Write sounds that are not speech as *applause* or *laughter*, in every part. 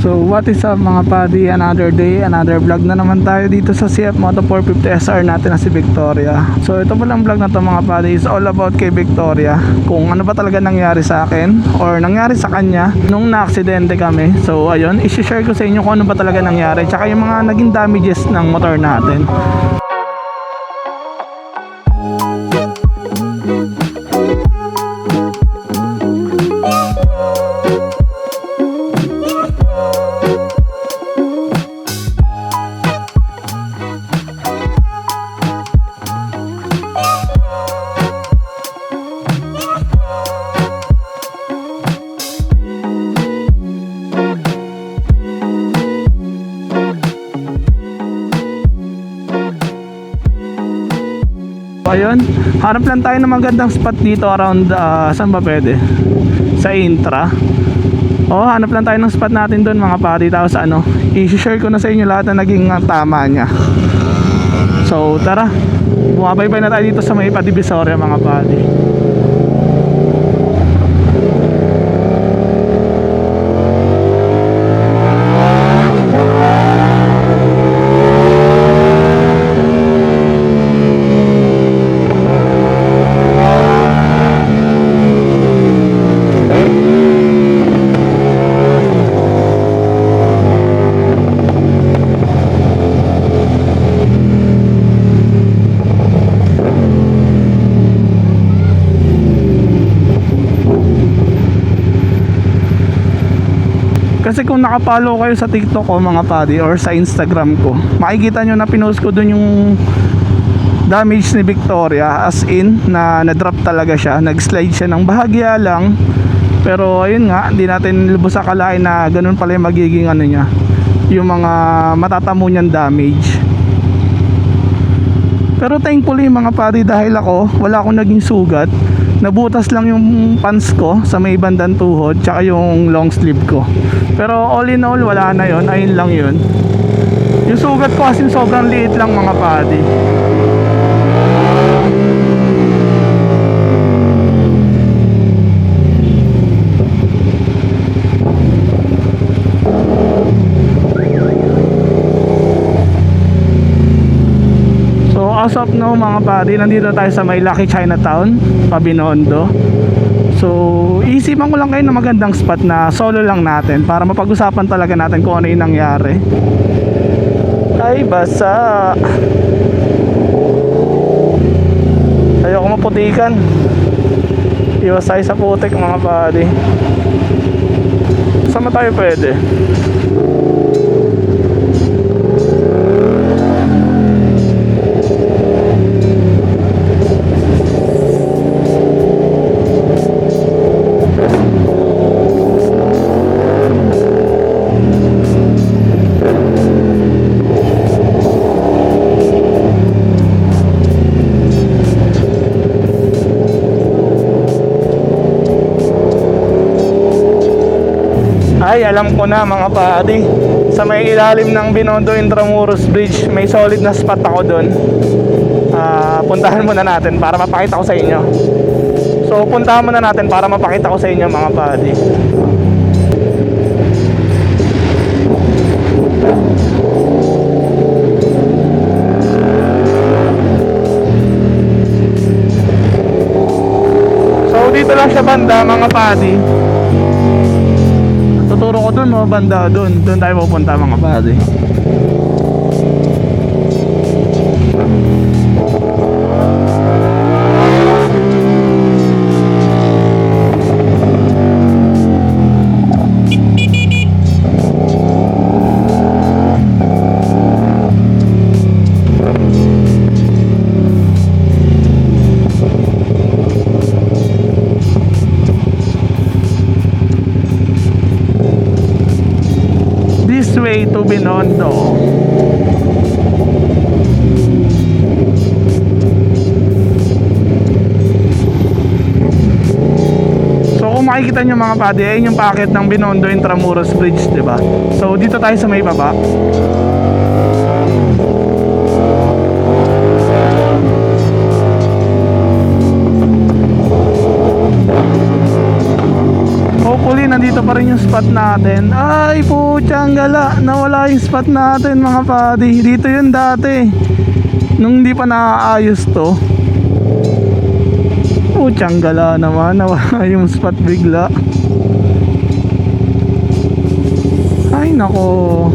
So what is up mga padi, another day, another vlog na naman tayo dito sa CF Moto 450 SR natin na si Victoria. So ito palang vlog na to mga padi is all about kay Victoria. Kung ano ba talaga nangyari sa akin or nangyari sa kanya nung na-aksidente kami. So ayun, isi-share ko sa inyo kung ano ba talaga nangyari tsaka yung mga naging damages ng motor natin. So, ayun, hanap lang tayo ng magandang spot dito around, ah, saan ba pwede? Sa Intra. Oh, hanap lang tayo ng spot natin doon mga pari. Tapos ano, i-share ko na sa inyo lahat na naging ah, tama niya. So, tara. Bumabaybay na tayo dito sa may Divisoria mga pari. Kasi kung nakapollow kayo sa TikTok ko mga padi or sa Instagram ko, makikita nyo na pinost ko dun yung damage ni Victoria as in na na-drop talaga siya. Nag-slide siya ng bahagya lang. Pero ayun nga, hindi natin lubos akalain na ganun pala yung magiging ano niya. Yung mga matatamo niyang damage. Pero thankfully mga pari dahil ako, wala akong naging sugat. Nabutas lang yung pants ko sa may bandang tuhod tsaka yung long sleeve ko. Pero all in all wala na yon, ayun lang yun. Yung sugat ko kasi sobrang liit lang mga padi. As of now mga pari, nandito tayo sa may Lucky Chinatown, Pabinondo. So isipan ko lang kayo na magandang spot na solo lang natin para mapag-usapan talaga natin kung ano yung nangyari. Ay basa. Ayoko maputikan. Iwas tayo sa putik mga pari. Saan ba tayo pwede? Ay, alam ko na mga padi. Sa may ilalim ng Binondo Intramuros Bridge, may solid na spot ako doon. Ah, puntahan muna natin para mapakita ko sa inyo. So, puntahan muna natin para mapakita ko sa inyo mga padi. So, dito lang siya banda mga padi. Tuturo ko dun mga banda dun. Dun tayo pupunta mga pare. Binondo. So kung makikita nyo mga padi, ayun yung packet ng Binondo Intramuros Bridge, ba? So dito tayo sa may baba. Pa rin yung spot natin. Ay, putyang gala. Nawala yung spot natin, mga padi. Dito yun dati. Nung hindi pa naaayos to. Putyang gala naman. Nawala yung spot bigla. Ay, nako.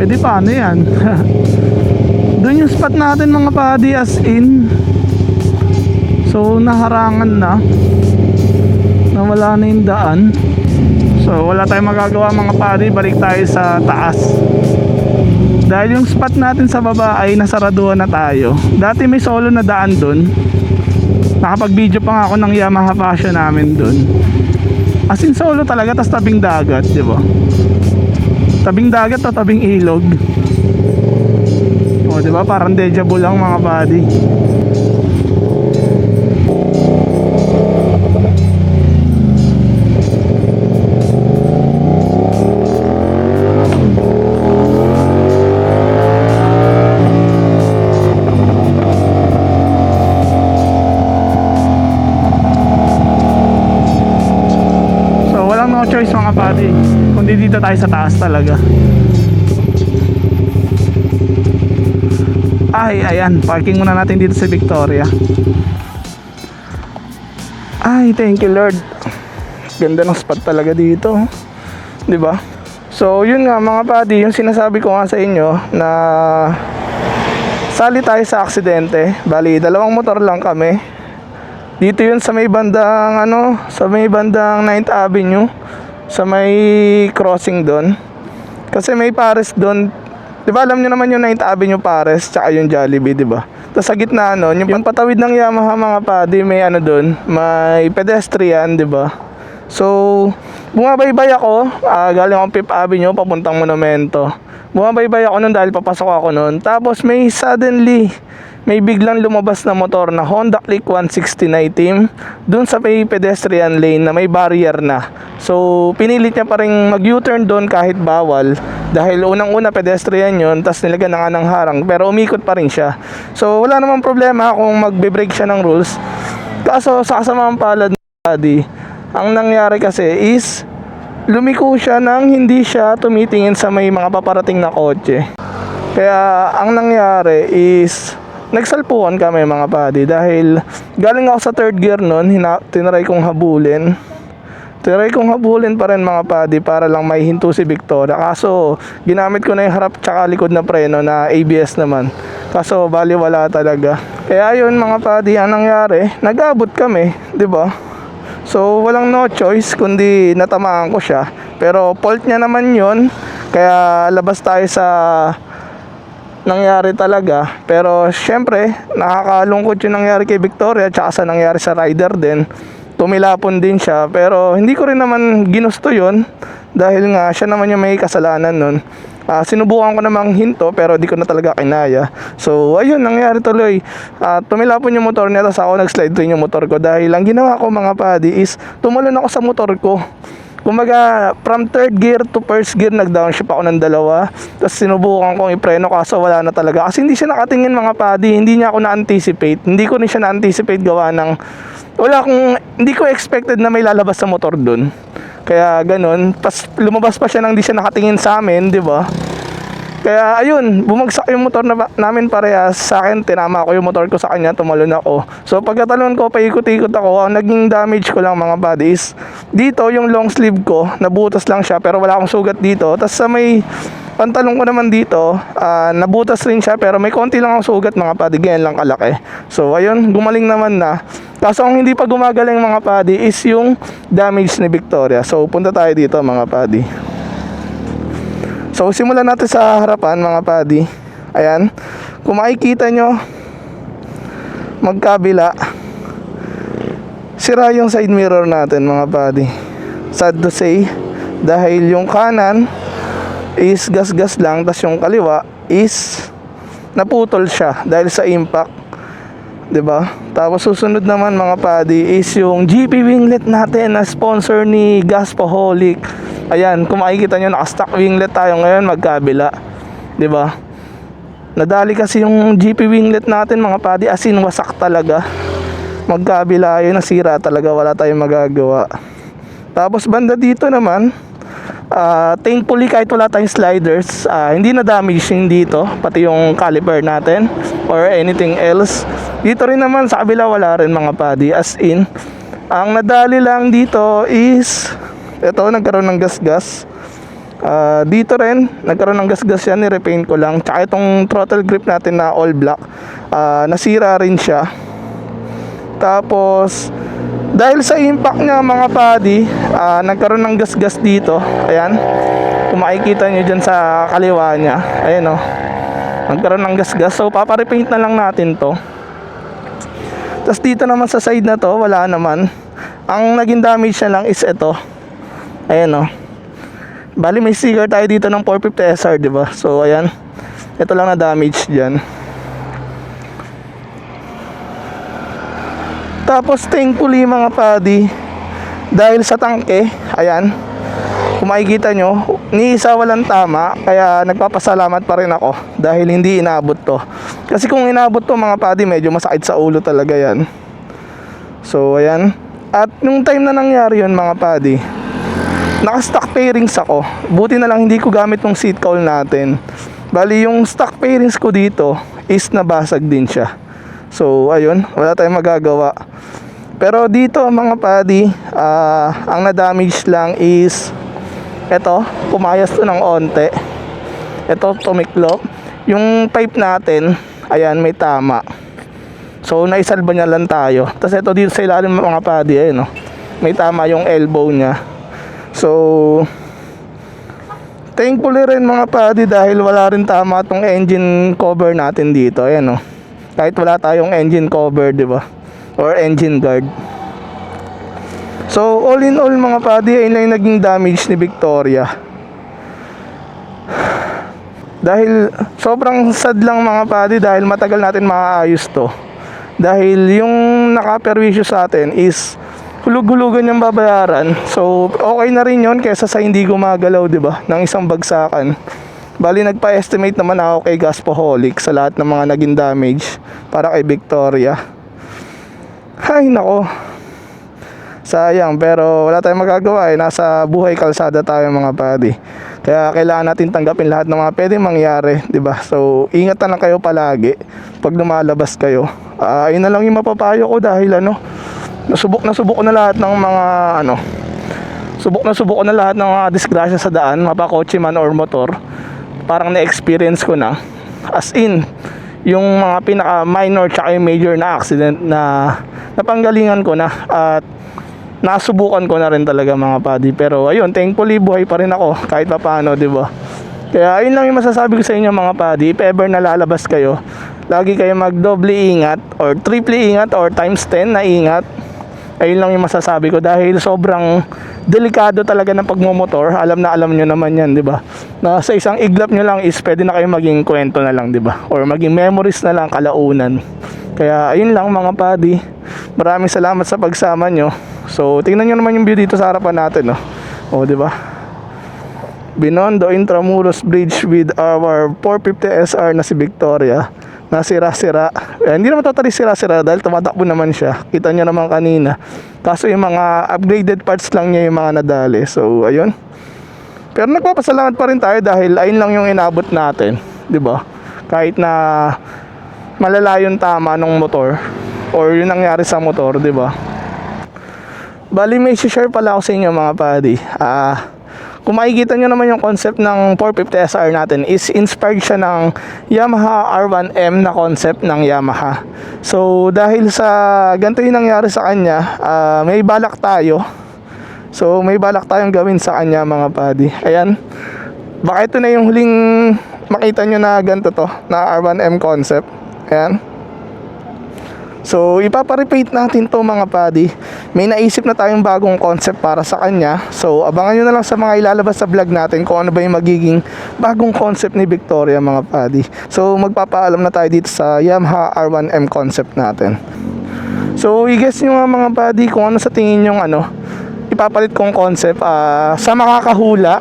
Pwede paano yan? *laughs* Doon yung spot natin, mga padi, as in. So, naharangan na nawala na yung daan so wala tayong magagawa mga pari. Balik tayo sa taas. Dahil yung spot natin sa baba ay nasaraduhan na tayo. Dati may solo na daan dun. Nakapag video pa nga ako ng Yamaha Passion namin dun. As in solo talaga tas tabing dagat di ba? Tabing dagat o tabing ilog? O di ba? Parang deja vu lang mga buddy buddy Kundi dito tayo sa taas talaga. Ay ayan. Parking muna natin dito sa Victoria. Ay thank you Lord. Ganda ng spot talaga dito. 'Di ba? So yun nga mga buddy Yung sinasabi ko nga sa inyo Na Sali tayo sa aksidente. Bali dalawang motor lang kami. Dito yun sa may bandang ano, sa may bandang 9th Avenue, sa may crossing doon. Kasi may Pares doon. 'Di ba alam niyo naman yung 9th Avenue Pares tsaka yung Jollibee, 'di ba? Tapos sa gitna ano, yung patawid ng Yamaha mga padi, may ano doon, may pedestrian, 'di ba? So, bumabaybay ako, ah, galing akong 5th Avenue papuntang Monumento. Bumabaybay ako noon dahil papasok ako noon. Tapos may suddenly may biglang lumabas na motor na Honda Click 160 na itim dun sa may pedestrian lane na may barrier na. So, pinilit niya pa rin mag-U-turn doon kahit bawal dahil unang-una pedestrian yon tas nilagyan na nga ng harang pero umikot pa rin siya. So, wala namang problema kung magbe-break siya ng rules. Kaso, sa kasamang palad ng body, ang nangyari kasi is lumiko siya nang hindi siya tumitingin sa may mga paparating na kotse. Kaya ang nangyari is nagsalpuhan kami mga padi dahil galing ako sa third gear nun, hina- tinry kong habulin. Tinry kong habulin pa rin mga padi para lang may hinto si Victoria. Kaso ginamit ko na yung harap tsaka likod na preno na ABS naman. Kaso bali wala talaga. Kaya yun mga padi, ang nangyari, nag-abot kami, di ba? So walang no choice kundi natamaan ko siya. Pero fault niya naman yon Kaya labas tayo sa nangyari talaga. Pero syempre, nakakalungkot yung nangyari kay Victoria tsaka sa nangyari sa rider din. Tumilapon din siya. Pero hindi ko rin naman ginusto yon dahil nga siya naman yung may kasalanan nun. Ah, sinubukan ko namang hinto pero di ko na talaga kinaya. So, ayun, nangyari tuloy. Ah, tumilapon yung motor niya tapos ako nag-slide rin yung motor ko dahil ang ginawa ko mga padi is tumalon ako sa motor ko. Kumbaga, from third gear to first gear, nag-downshift ako ng dalawa. Tapos sinubukan kong ipreno kaso wala na talaga. Kasi hindi siya nakatingin mga padi, hindi niya ako na-anticipate. Hindi ko rin siya na-anticipate gawa ng... Wala akong... Hindi ko expected na may lalabas sa motor dun. Kaya ganun. Pas lumabas pa siya nang di siya nakatingin sa amin, di ba? Kaya ayun, bumagsak yung motor na namin parehas. Sa akin, tinama ko yung motor ko sa kanya, tumalon ako. So pagkatalon ko, paikot-ikot ako. Ang naging damage ko lang mga buddies. Dito, yung long sleeve ko, nabutas lang siya pero wala akong sugat dito. Tapos sa may pantalon ko naman dito, ah, nabutas rin siya pero may konti lang ang sugat mga padi, ganyan lang kalaki. So ayun, gumaling naman na. Kaso ang hindi pa gumagaling mga padi is yung damage ni Victoria. So punta tayo dito mga padi. So simulan natin sa harapan mga padi. Ayan. Kung makikita nyo, magkabila. Sira yung side mirror natin mga padi. Sad to say. Dahil yung kanan is gas-gas lang. Tapos yung kaliwa is naputol siya dahil sa impact. 'di ba? Tapos susunod naman mga padi is yung GP winglet natin na sponsor ni Gaspaholic. Ayan, kung makikita nyo naka-stock winglet tayo ngayon magkabila. ba? Nadali kasi yung GP winglet natin mga padi as in wasak talaga. Magkabila yun nasira talaga wala tayong magagawa. Tapos banda dito naman, ah, thankfully kahit wala tayong sliders, ah, hindi na damage yung dito, pati yung caliper natin or anything else. Dito rin naman sa kabila wala rin mga padi as in. Ang nadali lang dito is ito nagkaroon ng gas-gas. Ah, dito rin nagkaroon ng gas-gas yan, ni-repaint ko lang. Tsaka itong throttle grip natin na all black, ah, nasira rin siya. Tapos dahil sa impact niya mga padi, ah, nagkaroon ng gas-gas dito. Ayan. Kung makikita nyo dyan sa kaliwa niya. Ayan o. Nagkaroon ng gas-gas. So paparepaint na lang natin to. Tapos dito naman sa side na to, wala naman. Ang naging damage na lang is ito. Ayan o. Bali may sticker tayo dito ng 450 SR, di ba? So ayan. Ito lang na damage diyan. Tapos thankfully mga padi, dahil sa tangke, ayan, kung makikita nyo, ni isa walang tama, kaya nagpapasalamat pa rin ako dahil hindi inabot to. Kasi kung inabot to mga padi, medyo masakit sa ulo talaga yan. So ayan, at nung time na nangyari yun mga padi, naka-stock pairings ako. Buti na lang hindi ko gamit ng seat cowl natin. Bali yung stock pairings ko dito is nabasag din siya. So ayun, wala tayong magagawa. Pero dito mga padi, ah, ang na-damage lang is eto, pumayas to ng onte. Ito tumiklop. Yung pipe natin, ayan may tama. So naisalba niya lang tayo. Tapos ito dito sa ilalim mga padi, ayun no. May tama yung elbow niya. So Thankfully rin mga padi dahil wala rin tama tong engine cover natin dito. Ayan oh. Kahit wala tayong engine cover, 'di ba? Or engine guard. So all in all mga padi, ayun lang yung naging damage ni Victoria. Dahil sobrang sad lang mga padi dahil matagal natin maayos to. Dahil yung nakaperwisyo sa atin is hulug-hulugan yung babayaran. So, okay na rin yon kesa sa hindi gumagalaw, di ba? Ng isang bagsakan. Bali, nagpa-estimate naman ako kay Gaspoholic sa lahat ng mga naging damage para kay Victoria. Hay, nako. Sayang, pero wala tayong magagawa eh. Nasa buhay kalsada tayo mga padi. Kaya kailangan natin tanggapin lahat ng mga pwedeng mangyari, di ba? So, ingat na lang kayo palagi pag lumalabas kayo. Ah, ayun na lang yung mapapayo ko dahil ano, nasubok na subok ko na lahat ng mga ano, subok na subok ko na lahat ng mga disgrasya sa daan, mapakotse man or motor. Parang na-experience ko na. As in, yung mga pinaka minor tsaka yung major na accident na napanggalingan ko na at nasubukan ko na rin talaga mga padi pero ayun thankfully buhay pa rin ako kahit pa paano di ba kaya ayun lang yung masasabi ko sa inyo mga padi if ever na lalabas kayo lagi kayo magdoble ingat or triple ingat or times 10 na ingat ayun lang yung masasabi ko dahil sobrang delikado talaga ng pagmumotor alam na alam nyo naman yan di ba? Na sa isang iglap nyo lang is pwede na kayo maging kwento na lang di ba? Or maging memories na lang kalaunan. Kaya ayun lang mga padi. Maraming salamat sa pagsama nyo. So tingnan nyo naman yung view dito sa harapan natin no? o di ba? Binondo Intramuros Bridge with our 450 SR na si Victoria na sira-sira. Eh, hindi naman totally sira-sira dahil tumatakbo naman siya. Kita niyo naman kanina. Kaso yung mga upgraded parts lang niya yung mga nadali. So, ayun. Pero nagpapasalamat pa rin tayo dahil ayun lang yung inabot natin. ba? Kahit na malala yung tama ng motor or yung nangyari sa motor, 'di ba? Bali may share pala ako sa inyo mga padi. Ah, kung makikita nyo naman yung concept ng 450 SR natin is inspired siya ng Yamaha R1M na concept ng Yamaha. So dahil sa ganito yung nangyari sa kanya, ah, may balak tayo. So may balak tayong gawin sa kanya mga padi. Ayan. Baka ito na yung huling makita nyo na ganito to, na R1M concept. Ayan. So, ipaparepeat natin to mga padi. May naisip na tayong bagong concept para sa kanya. So, abangan nyo na lang sa mga ilalabas sa vlog natin kung ano ba yung magiging bagong concept ni Victoria mga padi. So, magpapaalam na tayo dito sa Yamaha R1M concept natin. So, i-guess nyo nga mga padi kung ano sa tingin yung ano, ipapalit kong concept. Ah, sa makakahula,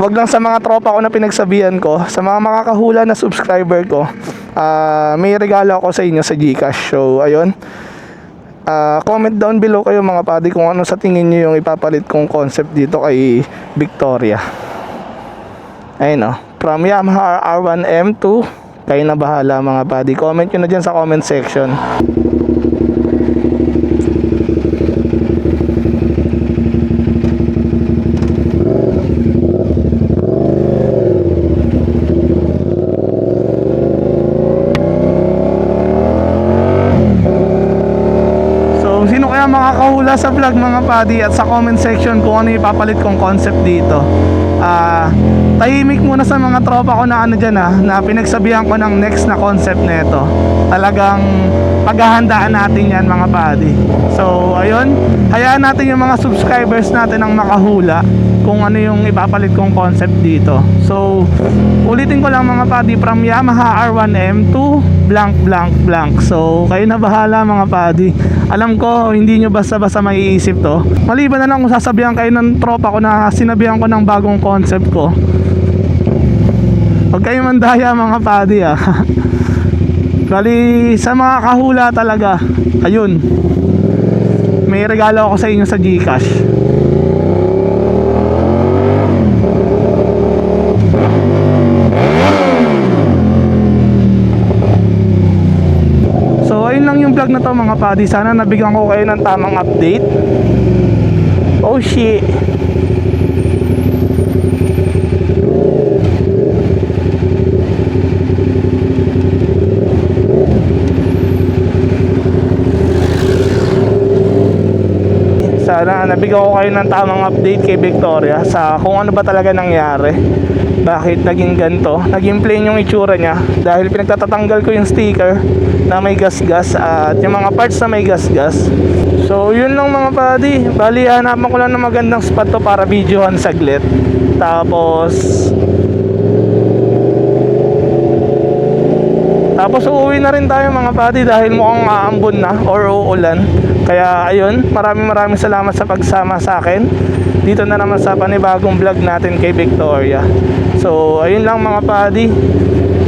wag lang sa mga tropa ko na pinagsabihan ko, sa mga makakahula na subscriber ko, ah, may regalo ako sa inyo sa Gcash. So, ayun. Ah, comment down below kayo mga padi kung ano sa tingin nyo yung ipapalit kong concept dito kay Victoria. Ayun oh. From Yamaha R1M to kayo na bahala mga padi. Comment nyo na dyan sa comment section. So, sino kaya makakahula sa vlog mga padi at sa comment section kung ano ipapalit kong concept dito. Ah, tahimik muna sa mga tropa ko na ano dyan ah, na pinagsabihan ko ng next na concept nito. Talagang paghahandaan natin yan mga padi. So, ayun, hayaan natin yung mga subscribers natin ang makahula kung ano yung ipapalit kong concept dito. So, ulitin ko lang mga padi from Yamaha R1M to blank blank blank. So, kayo na bahala mga padi. Alam ko, hindi nyo basta-basta maiisip to. Maliban na lang kung sasabihan kayo ng tropa ko na sinabihan ko ng bagong concept ko. Huwag kayo mandaya mga padi ah. *laughs* Bali, sa mga kahula talaga, ayun. May regalo ako sa inyo sa Gcash. So ayun lang yung vlog na to mga padi Sana nabigyan ko kayo ng tamang update. Oh shit Sana nabigyan ko kayo ng tamang update kay Victoria sa kung ano ba talaga nangyari. Bakit naging ganto? Naging plain yung itsura niya dahil pinagtatatanggal ko yung sticker na may gas-gas at yung mga parts na may gas-gas. So yun lang mga buddy. Bali hanapan ko lang ng magandang spot to para videohan saglit. Tapos Tapos uuwi na rin tayo mga buddy dahil mukhang aambon na or uulan. Kaya ayun, maraming maraming salamat sa pagsama sa akin. Dito na naman sa panibagong vlog natin kay Victoria. So ayun lang mga buddy.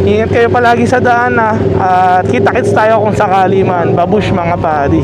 Ingat kayo palagi sa daan na at kita-kits tayo kung sakali man. Babush mga buddy.